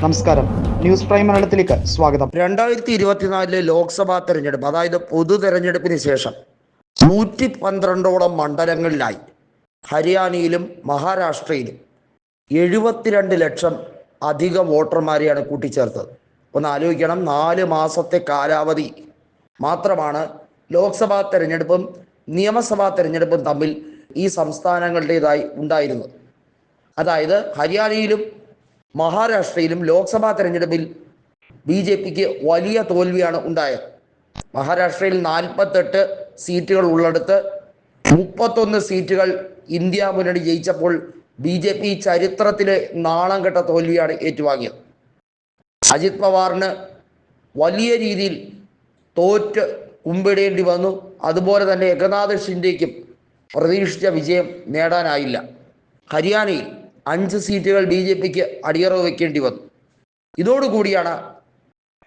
നമസ്കാരം. News prime മലയാളത്തിലേക്ക് സ്വാഗതം. രണ്ടായിരത്തി ഇരുപത്തിനാലിലെ ലോക്സഭാ തെരഞ്ഞെടുപ്പ് അതായത് പൊതു തെരഞ്ഞെടുപ്പിന് ശേഷം നൂറ്റി പന്ത്രണ്ടോളം മണ്ഡലങ്ങളിലായി. ഹരിയാനയിലും മഹാരാഷ്ട്രയിലും എഴുപത്തിരണ്ട് ലക്ഷം അധിക വോട്ടർമാരെയാണ് കൂട്ടിച്ചേർത്തത്. ഒന്ന് ആലോചിക്കണം നാല് മാസത്തെ കാലാവധി മാത്രമാണ് ലോക്സഭാ തെരഞ്ഞെടുപ്പും നിയമസഭാ തെരഞ്ഞെടുപ്പും തമ്മിൽ ഈ സംസ്ഥാനങ്ങളുടേതായി ഉണ്ടായിരുന്നത്. അതായത് ഹരിയാനയിലും മഹാരാഷ്ട്രയിലും ലോക്സഭാ തെരഞ്ഞെടുപ്പിൽ ബി ജെ പിക്ക് വലിയ തോൽവിയാണ് ഉണ്ടായത്. മഹാരാഷ്ട്രയിൽ നാൽപ്പത്തെട്ട് സീറ്റുകൾ ഉള്ളിടത്ത് മുപ്പത്തൊന്ന് സീറ്റുകൾ ഇന്ത്യ മുന്നണി ജയിച്ചപ്പോൾ ബി ജെ പി ചരിത്രത്തിലെ നാണം കെട്ട തോൽവിയാണ് ഏറ്റുവാങ്ങിയത്. അജിത് പവാറിന് വലിയ രീതിയിൽ തോറ്റ് കുമ്പിടേണ്ടി വന്നു. അതുപോലെ തന്നെ ഏകനാഥ് ഷിൻഡേക്കും പ്രതീക്ഷിച്ച വിജയം നേടാനായില്ല. ഹരിയാനയിൽ അഞ്ച് സീറ്റുകൾ ബി ജെ പിക്ക് അടിയറവ് വെക്കേണ്ടി വന്നു. ഇതോടുകൂടിയാണ്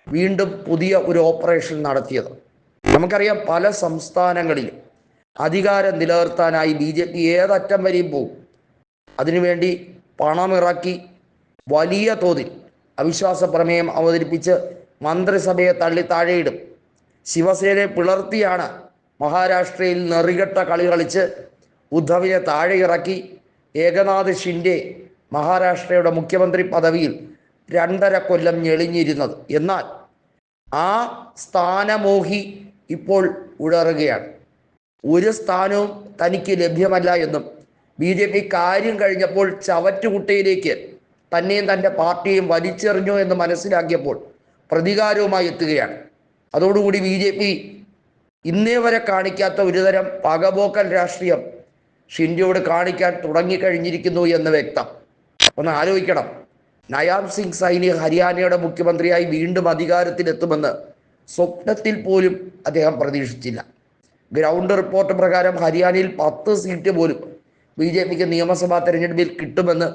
വീണ്ടും പുതിയ ഒരു ഓപ്പറേഷൻ നടത്തിയത്. നമുക്കറിയാം പല സംസ്ഥാനങ്ങളിലും അധികാരം നിലനിർത്താനായി ബി ജെ പി ഏതറ്റം വരെയും പോകും. അതിനുവേണ്ടി പണമിറക്കി വലിയ തോതിൽ അവിശ്വാസ പ്രമേയം അവതരിപ്പിച്ച് മന്ത്രിസഭയെ തള്ളി താഴെയിടും. ശിവസേനയെ പിളർത്തിയാണ് മഹാരാഷ്ട്രയിൽ നെറികെട്ട കളി കളിച്ച് ഉദ്ധവിനെ താഴെ ഇറക്കി ഏകനാഥ് ഷിൻഡെ മഹാരാഷ്ട്രയുടെ മുഖ്യമന്ത്രി പദവിയിൽ രണ്ടര കൊല്ലം ഞെളിഞ്ഞിരുന്നത്. എന്നാൽ ആ സ്ഥാനമോഹി ഇപ്പോൾ ഉഴറുകയാണ്. ഒരു സ്ഥാനവും തനിക്ക് ലഭ്യമല്ല എന്നും ബി ജെ പി കാര്യം കഴിഞ്ഞപ്പോൾ ചവറ്റുകുട്ടയിലേക്ക് തന്നെയും തന്റെ പാർട്ടിയും വലിച്ചെറിഞ്ഞു എന്ന് മനസ്സിലാക്കിയപ്പോൾ പ്രതികാരവുമായി എത്തുകയാണ്. അതോടുകൂടി ബി ജെ പി ഇന്നേ വരെ കാണിക്കാത്ത ഒരുതരം പകപോക്കൽ രാഷ്ട്രീയം ഷിൻഡയോട് കാണിക്കാൻ തുടങ്ങിക്കഴിഞ്ഞിരിക്കുന്നു എന്ന് വ്യക്തം. ഒന്ന് ആലോചിക്കണം. നയാം സിംഗ് സൈനി ഹരിയാനയുടെ മുഖ്യമന്ത്രിയായി വീണ്ടും അധികാരത്തിലെത്തുമെന്ന് സ്വപ്നത്തിൽ പോലും അദ്ദേഹം പ്രതീക്ഷിച്ചില്ല. ഗ്രൗണ്ട് റിപ്പോർട്ട് പ്രകാരം ഹരിയാനയിൽ പത്ത് സീറ്റ് പോലും ബി ജെ പിക്ക് നിയമസഭാ തെരഞ്ഞെടുപ്പിൽ കിട്ടുമെന്ന്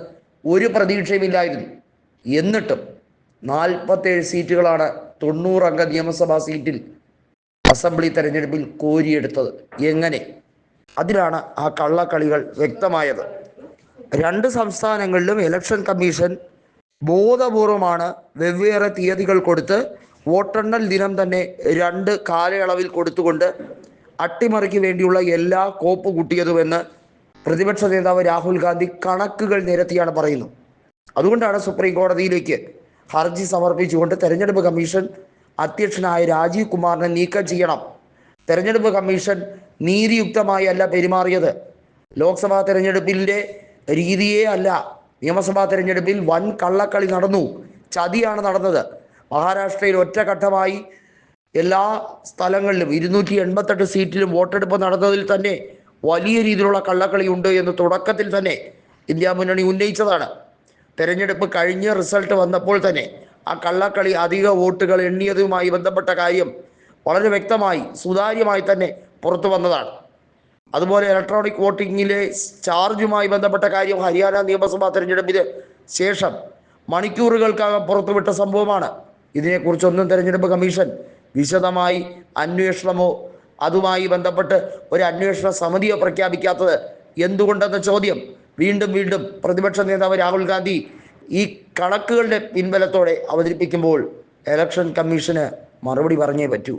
ഒരു പ്രതീക്ഷയുമില്ലായിരുന്നു. എന്നിട്ടും നാൽപ്പത്തേഴ് സീറ്റുകളാണ് തൊണ്ണൂറംഗ നിയമസഭാ സീറ്റിൽ അസംബ്ലി തെരഞ്ഞെടുപ്പിൽ കോരിയെടുത്തത്. എങ്ങനെ? അതിലാണ് ആ കള്ളക്കളികൾ വ്യക്തമായത്. രണ്ട് സംസ്ഥാനങ്ങളിലും ഇലക്ഷൻ കമ്മീഷൻ ബോധപൂർവമാണ് വെവ്വേറെ തീയതികൾ കൊടുത്ത് വോട്ടെണ്ണൽ ദിനം തന്നെ രണ്ട് കാലയളവിൽ കൊടുത്തുകൊണ്ട് അട്ടിമറിക്ക് വേണ്ടിയുള്ള എല്ലാ കോപ്പ് കൂട്ടിയതുമെന്ന് പ്രതിപക്ഷ നേതാവ് രാഹുൽ ഗാന്ധി കണക്കുകൾ നിരത്തിയാണ് പറയുന്നത്. അതുകൊണ്ടാണ് സുപ്രീം കോടതിയിലേക്ക് ഹർജി സമർപ്പിച്ചുകൊണ്ട് തെരഞ്ഞെടുപ്പ് കമ്മീഷൻ അധ്യക്ഷനായ രാജീവ് കുമാറിനെ നീക്കം ചെയ്യണം തെരഞ്ഞെടുപ്പ് കമ്മീഷൻ നീതിയുക്തമായി അല്ല പെരുമാറിയത്. ലോക്സഭാ തെരഞ്ഞെടുപ്പിന്റെ രീതിയേ അല്ല. നിയമസഭാ തെരഞ്ഞെടുപ്പിൽ വൻ കള്ളക്കളി നടന്നു. ചതിയാണ് നടന്നത്. മഹാരാഷ്ട്രയിൽ ഒറ്റഘട്ടമായി എല്ലാ സ്ഥലങ്ങളിലും ഇരുന്നൂറ്റി എൺപത്തെട്ട് സീറ്റിലും വോട്ടെടുപ്പ് നടന്നതിൽ തന്നെ വലിയ രീതിയിലുള്ള കള്ളക്കളി ഉണ്ട് എന്ന് തുടക്കത്തിൽ തന്നെ ഇന്ത്യ മുന്നണി ഉന്നയിച്ചതാണ്. തെരഞ്ഞെടുപ്പ് കഴിഞ്ഞ് റിസൾട്ട് വന്നപ്പോൾ തന്നെ ആ കള്ളക്കളി അധിക വോട്ടുകൾ എണ്ണിയതുമായി ബന്ധപ്പെട്ട കാര്യം വളരെ വ്യക്തമായി സുതാര്യമായി തന്നെ പുറത്തു വന്നതാണ്. അതുപോലെ ഇലക്ട്രോണിക് വോട്ടിങ്ങിലെ ചാർജുമായി ബന്ധപ്പെട്ട കാര്യം ഹരിയാന നിയമസഭാ തെരഞ്ഞെടുപ്പിന് ശേഷം മണിക്കൂറുകൾക്കകം പുറത്തുവിട്ട സംഭവമാണ്. ഇതിനെക്കുറിച്ചൊന്നും തെരഞ്ഞെടുപ്പ് കമ്മീഷൻ വിശദമായി അന്വേഷണമോ അതുമായി ബന്ധപ്പെട്ട് ഒരു അന്വേഷണ സമിതിയോ പ്രഖ്യാപിക്കാത്തത് എന്തുകൊണ്ടെന്ന ചോദ്യം വീണ്ടും വീണ്ടും പ്രതിപക്ഷ നേതാവ് രാഹുൽ ഗാന്ധി ഈ കണക്കുകളുടെ പിൻബലത്തോടെ അവതരിപ്പിക്കുമ്പോൾ ഇലക്ഷൻ കമ്മീഷന് മറുപടി പറഞ്ഞേ പറ്റൂ.